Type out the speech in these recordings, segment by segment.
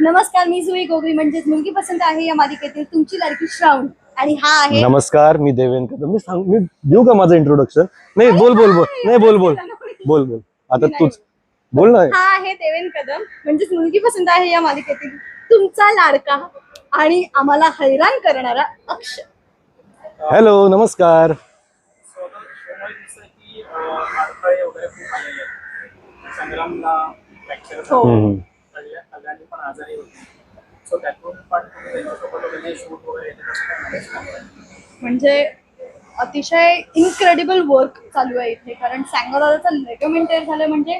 नमस्कार मी जुई गोगरी. म्हणजेच मुलगी पसंत आहे या मालिकेतील तुमची लाडकी श्रावण. आणि हा आहे नमस्कार मी देवेन कदम. मी सांग मी देऊ का माझं इंट्रोडक्शन नाही बोल बोल बोल. नाही बोल बोल. बोल बोल. आता तूच. बोल ना. हा आहे देवेन कदम. म्हणजेच मुलगी पसंत आहे या मालिकेतील तुमचा लाडका आणि आम्हाला हैराण करणारा अक्षय हॅलो नमस्कार. हो. कल्याणी पण आजारी होती. सो त्यातून पण त्यांच्यासोबत वगैरे शूट वगैरे म्हणजे अतिशय इनक्रेडिबल वर्क चालू आहे इथे. कारण सँगोदादाचं रेकमेंटेड झालं म्हणजे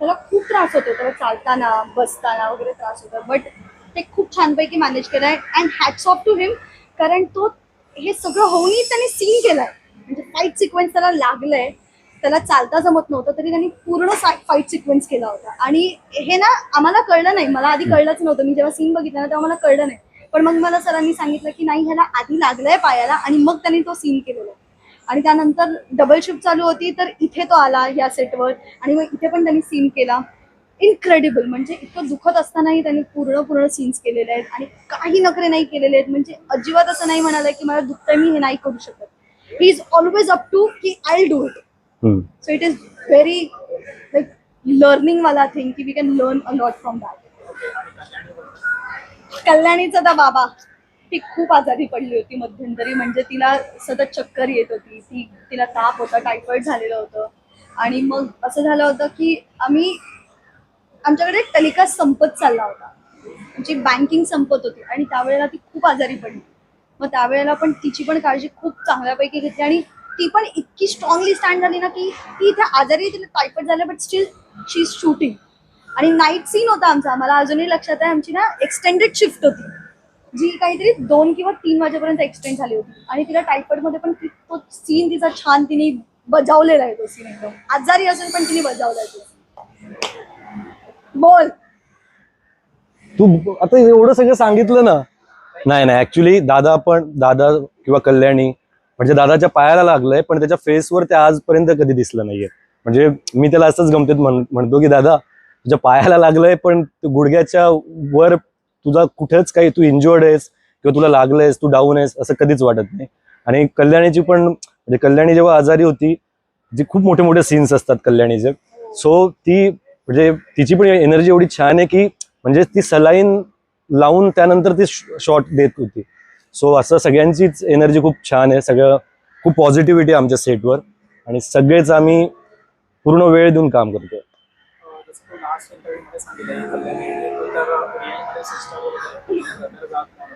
त्याला खूप त्रास होतो. त्याला चालताना बसताना वगैरे त्रास होतो. बट ते खूप छानपैकी मॅनेज केलं आहे and hats off to him कारण तो हे सगळं होऊनही त्याने सीन केलाय. म्हणजे फाईट सिक्वेन्स त्याला लागलंय. त्याला चालता जमत नव्हतं तरी त्यांनी पूर्ण फाईट सिक्वेन्स केला होता. आणि हे ना आम्हाला कळलं नाही. मला आधी कळलंच नव्हतं. मी जेव्हा सीन बघितला ना तेव्हा मला कळलं नाही. पण मग मला सरांनी सांगितलं की नाही ह्याला आधी लागलंय पायाला. आणि मग त्यांनी तो सीन केलेला. आणि त्यानंतर डबल शिफ्ट चालू होती तर इथे तो आला या सेटवर आणि मग इथे पण त्यांनी सीन केला. इनक्रेडिबल म्हणजे इतकं दुखत असतानाही त्यांनी पूर्ण पूर्ण सीन्स केलेले आहेत. आणि काही नखरे नाही केलेले आहेत. म्हणजे अजिबात असं नाही म्हणालं की मला दुखतंय मी हे नाही करू शकत. He is always up to की I do it so it is very like learning वाला थिंग की we can learn a lot from that कल्याणीचा दा बाबा ती खूप आजारी पडली होती मध्यंतरी. म्हणजे तिला सतत चक्कर येत होती. ती तिला ताप होता टायफॉइड झालेलं होतं. आणि मग असं झालं होतं की आम्ही आमच्याकडे टेलिकास्ट संपत चालला होता. म्हणजे बँकिंग संपत होती. आणि त्यावेळेला ती खूप आजारी पडली. मग त्यावेळेला पण तिची पण काळजी खूप चांगल्यापैकी घेतली आणि ती पण इतकी स्ट्रॉंगली स्टँड झाली ना की ती इथे आजारी तिला टायफॉइड झालं but still she is shooting आणि नाईट सीन होता आमचा. मला अजूनही लक्षात आहे आमची ना एक्सटेंडेड शिफ्ट होती. जी काहीतरी दोन किंवा तीन वाजेपर्यंत एक्सटेंड झाली होती. आणि तिला टायफॉइडमध्ये पण तो सीन तिचा छान तिने बजावलेला आहे तो सीन एकदम. आजारी असून पण तिने बजावला तो बोल. तू आता एवढं सगळं सांगितलं ना. नाही नाही ऍक्च्युली दादा पण दादा किंवा कल्याणी म्हणजे दादाच्या पायाला लागलंय पण त्याच्या फेसवर ते आजपर्यंत कधी दिसलं नाहीये. म्हणजे मी त्याला असंच गमतीत म्हण- म्हणतो की दादा तुझ्या पायाला लागलंय पण गुडघ्याच्या वर तुझा कुठेच काही तू इंजुअर्ड आहेस किंवा तुला लागलंयस तू डाऊन आहेस असं कधीच वाटत नाही. आणि कल्याणीची पण म्हणजे कल्याणी जेव्हा आजारी होती जे खूप मोठे मोठे सीन्स असतात कल्याणीचे. सो ती म्हणजे तिची पण एनर्जी एवढी छान आहे की म्हणजे ती सलाईन लावून त्यानंतर ती शॉट देत होती. सो असं सगळ्यांचीच एनर्जी खूप छान आहे. सगळं खूप पॉझिटिव्हिटी आमच्या सेटवर आणि सगळेच आम्ही पूर्ण वेळ देऊन काम करतोय. अं, जसं तू लास्ट इंटरव्ह्यूमध्ये सांगितलं की कल्याणी तर रिअलमध्ये सिस्टर वगैरे जात नाही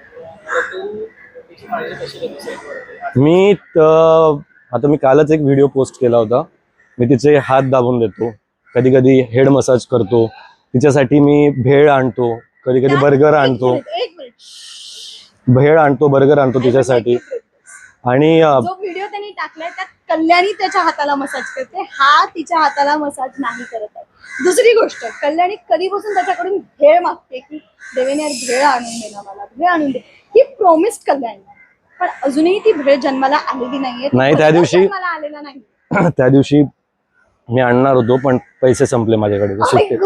तर तू तिची काळजी कशी घेतो सेटवरती मी आता मी कालच एक व्हिडिओ पोस्ट केला होता. मी तिचे हात दाबून देतो. कधी कधी हेड मसाज करतो. तिच्यासाठी मी भेळ आणतो. कधी कधी बर्गर आणतो. भेळ आणतो बर्गर आणतो तिच्यासाठी. आणि जो व्हिडिओ त्यांनी टाकलाय त्यात कल्याणी त्याच्या हाताला मसाज करते. हा तिच्या हाताला मसाज नाही करत आहे. दुसरी गोष्ट कल्याणी कधीपासून त्याच्याकडून भेळ मागते की देवेने यार भेळ आणून दे ना मला भेळ आणून दे. He promised Kalyani. पण अजूनही ती भेळ जन्माला आलेली नाहीये. नाही, त्या दिवशी- जन्माला आलेला नाही. त्या दिवशी मी आणणार होतो पण पैसे संपले माझ्याकडे सुट्टे.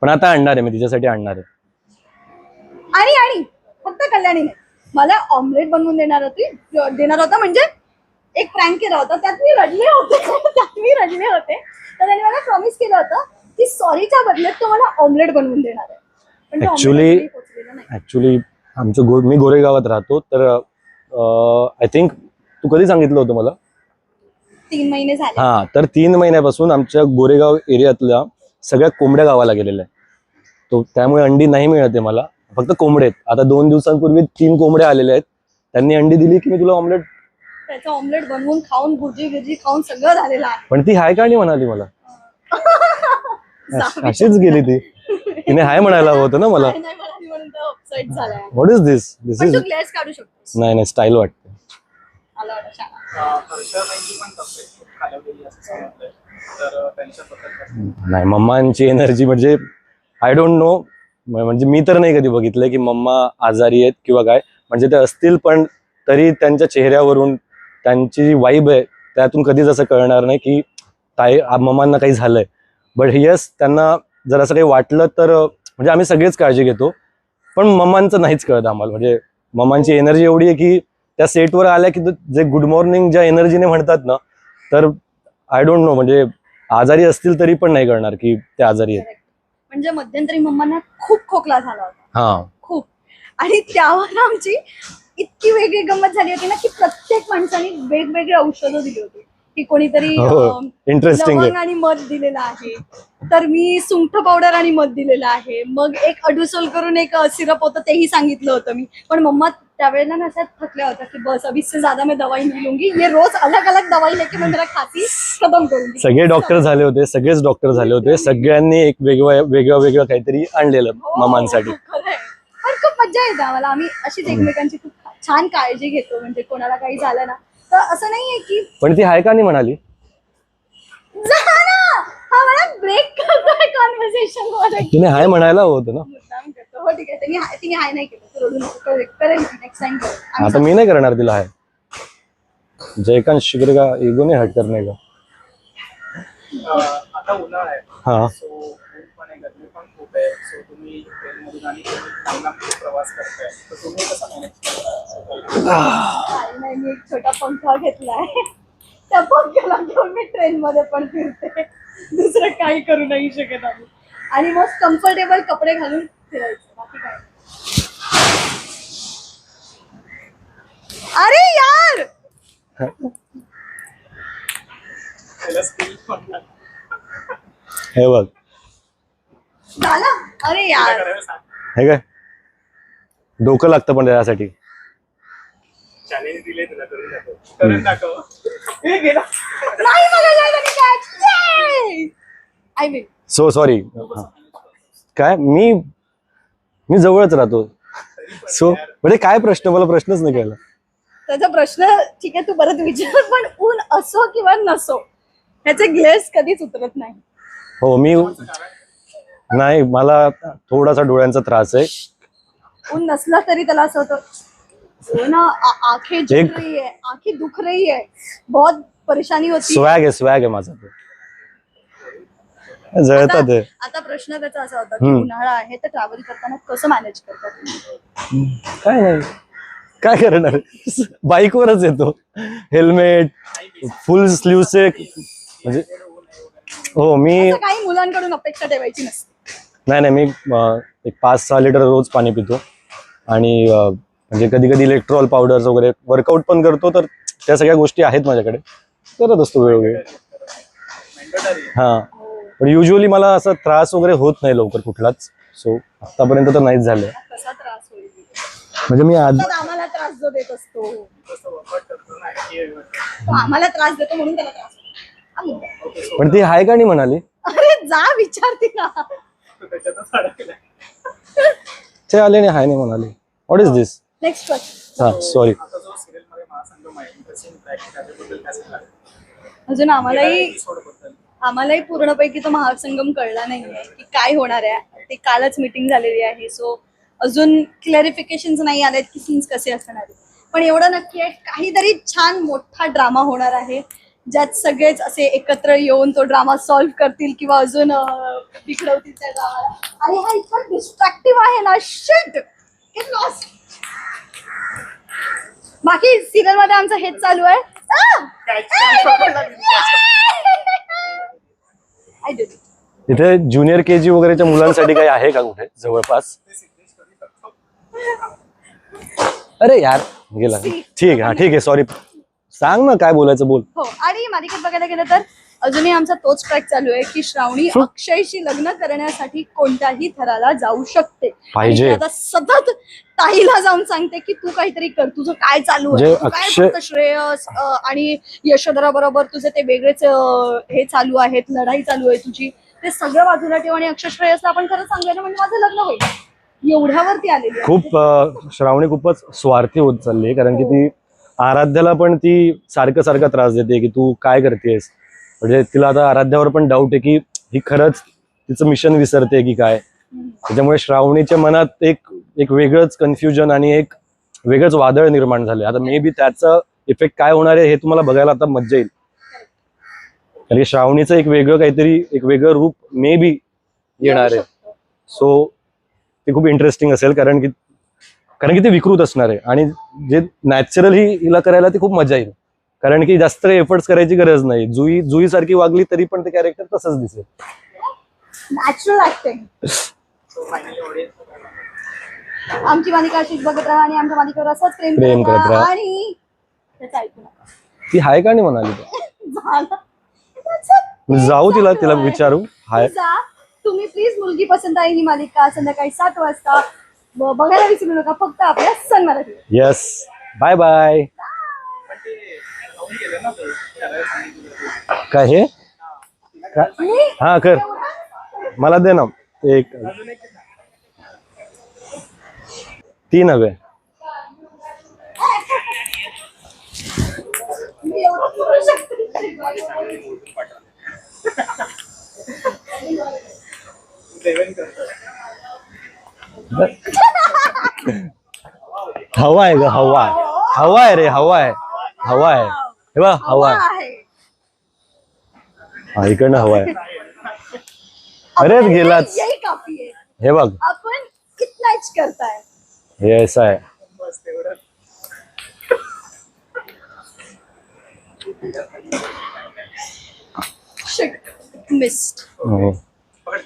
पण आता आणणार आहे मी तिच्यासाठी आणणार आहे. आणि आणि फक्त कल्याणी नाही मला ऑमलेट बनवून देणार होती. देणार होता म्हणजे एक प्रँक केला होता. त्यात मी रडले होते. त्यात मी रडले होते. तर त्याने मला प्रॉमिस केलं होतं की सॉरीच्या बदल्यात तो मला ऑमलेट बनवून देणार आहे. नाही. ऍक्च्युली आमचं गो मी गोरेगावात राहतो. तर आय थिंक तू कधी सांगितलं होतं मला? तीन महिने झाले. हा तर तीन महिन्यापासून आमच्या गोरेगाव एरियातल्या सगळ्या कोंबड्या गावाला गेलेल्या तो त्यामुळे अंडी नाही मिळत मला. फक्त कोंबडे आहेत. आता दोन दिवसांपूर्वी तीन कोंबड्या आलेल्या आहेत. त्यांनी अंडी दिली की मी तुला ऑमलेट त्याचं ऑमलेट बनवून खाऊन भुर्जी बिर्जी खाऊन सगळं झालेलं आहे. पण ती हाय का नाही म्हणाली मला. अशीच गेली ती. तिने हाय म्हणायला हवं होतं ना मला. नाही, नाही म्हणाली म्हणून तो अपसेट झालाय what is this this is Tu glass काढू शकतोस. नाही नाही स्टाईल वाटते. नाही मम्मांची एनर्जी म्हणजे आय डोंट नो म्हणजे मी तर नाही कधी बघितलंय की मम्मा आजारी आहेत किंवा काय. म्हणजे ते असतील पण तरी त्यांच्या चेहऱ्यावरून त्यांची जी वाईब आहे त्यातून कधीच असं कळणार नाही की ताई मम्मांना काही झालंय. बट यस त्यांना जर असं काही वाटलं तर म्हणजे आम्ही सगळेच काळजी घेतो. पण मम्मांचं नाहीच कळत आम्हाला. म्हणजे मम्मांची एनर्जी एवढी आहे की त्या सेटवर आल्या की जे गुड मॉर्निंग ज्या एनर्जीने म्हणतात ना तर आय डोंट नो म्हणजे आजारी असतील तरी पण नाही कळणार की ते आजारी आहेत. म्हणजे मध्यंतरी मम्मांना खूप खोकला झाला होता. हा. खूप. आणि त्यावर आमची इतकी वेगळी गंमत झाली होती ना की प्रत्येक माणसाने वेगवेगळी औषधं दिली होती. की कोणीतरी हो, आहे. लवंग आणि मध दिलेला आहे. तर मी सुंठ पावडर आणि मध दिलेलं आहे. मग एक अडुसोल करून एक सिरप होतं तेही सांगितलं होतं मी. पण मम्मा त्यावेळेला ना अशा थकल्या होत्या की बस अभी इससे ज्यादा मैं दवाई नहीं लूंगी. ये रोज अलग अलग दवाई लेके मैं मेरा खाती खत्म करूंगी. सगळे डॉक्टर झाले होते सगळेच डॉक्टर झाले होते सगळ्यांनी एक वेगळं वेगळं वेगळं काहीतरी आणलेलं हो, मामांसाठी. पण खूप मजा येते आम्हाला. आम्ही अशीच एकमेकांची खूप छान काळजी घेतो. म्हणजे कोणाला काही झालं ना तर असं नाहीये की पण ती हाय का नाही म्हणाली? जा ना हा मला ब्रेक करतोय कॉन्व्हर्सेशनमध्ये. तिने हाय म्हणायला होतं ना. मुद्दाम हो ठीक आहे तिने हाय- तिने हाय नाही केलं. तू रडू नको करेल करेल नेक्स्ट टाइम करेल. आता मी नाही करणार तिला हाय. जयकांत शिकरे का इगो नहीं हट करने का? अं, आता उन्हाळा आहे. हा. सो ऊन पण आहे गरमी पण खूप आहे. सो तुम्ही ट्रेनमधून आणि लांब प्रवास करताय. तर तुम्ही कसं मॅनेज करता? काही नाही मी एक छोटा पंखा घेतलाय. त्या पंख्याला घेऊन मी ट्रेन मध्ये पण फिरते. दुसरं काही करू नाही शकत आम्ही. आणि मग कम्फर्टेबल कपडे घालून नाही. अरे यार. हे। बघ झालं अरे यार। हे काय डोकं लागतं पण त्यासाठी चॅलेंज दिले तुला करून दाखव करून दाखव हे गेला नाही आय मीन सो सॉरी काय? मी मी जवळच राहतो. सो म्हणजे काय प्रश्न? मला प्रश्नच नाही कळला. त्याचा प्रश्न ठीक आहे तू परत विचार पण ऊन असो किंवा नसो ह्याचे ग्लेस कधीच उतरत नाही. हो मी नाही मला थोडासा डोळ्यांचा त्रास आहे. ऊन नसला तरी त्याला असं होतं हो ना आंखें झुक रही है आंखें दुख रही है बहुत परेशानी होती. स्वॅग आहे स्वॅग आहे माझा तो. जळतात आता. आता प्रश्न त्याचा असा होता की. उन्हाळा आहे तर ट्रॅव्हल करताना कसं मॅनेज करतात? तुम्ही? काय नाही. काय करणार? बाईकवरच येतो. हेल्मेट फुल स्लीवचे म्हणजे हो मी असं काही मुलांकडून अपेक्षा ठेवायची नसते. नाही नाही मी अं, एक पाच सहा लिटर रोज पाणी पितो. आणि अं, म्हणजे कधी कधी इलेक्ट्रॉल पावडर्स वगैरे वर्कआउट पण करतो तर त्या सगळ्या गोष्टी आहेत माझ्याकडे. करत असतो वेळोवेळी. हा. पण युजली मला असा त्रास वगैरे होत नाही लवकर कुठलाच. सो आतापर्यंत तर नाहीच झालंय. कसा त्रास होईल? म्हणजे मी आज सतत आम्हाला त्रास जो देत असतो. की तो आम्हाला त्रास देतो म्हणून त्याला त्रास होतो. हा मुद्दा. पण ती हाय का नाही म्हणाली? अरे जा विचारते ना. अडकलाय ते आले नाही हाय नाही म्हणाली. What is this next question हा सॉरी अजून आम्हालाही आम्हालाही पूर्णपैकी तो महासंगम कळला नाहीये की काय होणार आहे. ते कालच मीटिंग झालेली आहे सो अजून क्लॅरिफिकेशन नाही आलेत की सीन्स कसे असणार पण एवढं नक्की आहे काहीतरी छान मोठा ड्रामा होणार आहे ज्यात सगळेच असे एकत्र येऊन तो ड्रामा सॉल्व्ह करतील किंवा अजून बिघडवतील त्या ड्रामाला आणि हा इतका डिस्ट्रॅक्टिव्ह आहे ना शिट इट लॉस बाकी सिरियलमध्ये आमचं हेच चालू आहे. तिथे ज्युनियर के जी वगैरेच्या मुलांसाठी काही आहे का कुठे? जवळपास? अरे यार गेला. ठीक आहे हा ठीक आहे सॉरी सांग ना काय बोलायचं बोल. हो आणि मालिकेत बघायला गेलं तर अजूनही आमचा तोच ट्रॅक चालू आहे की श्रावणी अक्षयशी लग्न करण्यासाठी कोणत्याही थराला जाऊ शकते. पाहिजे. आता सतत ताईला जाऊन सांगते की तू काहीतरी कर तुझं काय चालू आहे? तू काय अक्षय- फक्त श्रेयस आणि यशोधरा बरोबर तुझे ते वेगळेच हे चालू आहेत लढाई चालू आहे तुझी. ते सगळं बाजूला ठेव आणि अक्षय श्रेयसला आपण खरं सांगूया ना म्हणजे माझं लग्न होईल. एवढ्यावरती आलेली आहे. खूप श्रावणी खूपच स्वार्थी होत चालली कारण की ती आराध्याला पण ती सारखं सारखं त्रास देते की तू काय करतेस? म्हणजे तिला आता आराध्यावर पण डाऊट आहे की ही खरंच तिचं मिशन विसरते की काय. त्याच्यामुळे श्रावणीच्या मनात एक एक वेगळंच कन्फ्युजन आणि एक वेगळंच वादळ निर्माण झाले आता मे बी त्याचा इफेक्ट काय होणार आहे हे तुम्हाला बघायला आता मज्जा येईल. कारण की श्रावणीचं एक वेगळं काहीतरी एक वेगळं रूप मे बी येणार आहे. सो ते खूप इंटरेस्टिंग असेल कारण की कारण की ते विकृत असणार आहे. आणि जे नॅचरल ही हिला करायला ती खूप मजा येईल. कारण की जास्त एफर्ट्स करायची गरज नाही. जुई जुई सारखी वागली तरी पण ते कॅरेक्टर तसंच दिसेल natural acting so finally audience आमची मालिका अशीच बघत राहा आणि आमच्या मालिकेवर असंच प्रेम प्रेम करत करत राहा. राहा. आणि त्याचं ऐकू नका. ती हाय का नाही म्हणाली? झालं. मी जाऊ तिला तिला. विचारू. हाय. जा. तुम्ही प्लीज मुलगी पसंत आहे ही मालिका. संध्याकाळी सात वाजता. ब- बघायला विसरू नका. फक्त आपल्या Sun Marathi. Yes bye bye काय हे? मी? हा कर. मला दे ना. ते एक. तीन हवे करतो हवा आहे ग हवा हवा आहे रे हवा आहे हवा आहे हे बघ हवा आहे आहे हा। इकडनं हवा आहे अरे गेलाच आहे हे। बघ। आपण इतनाच करताय हे असं आहे बस तेवढं शिट मिस्ड हो. पण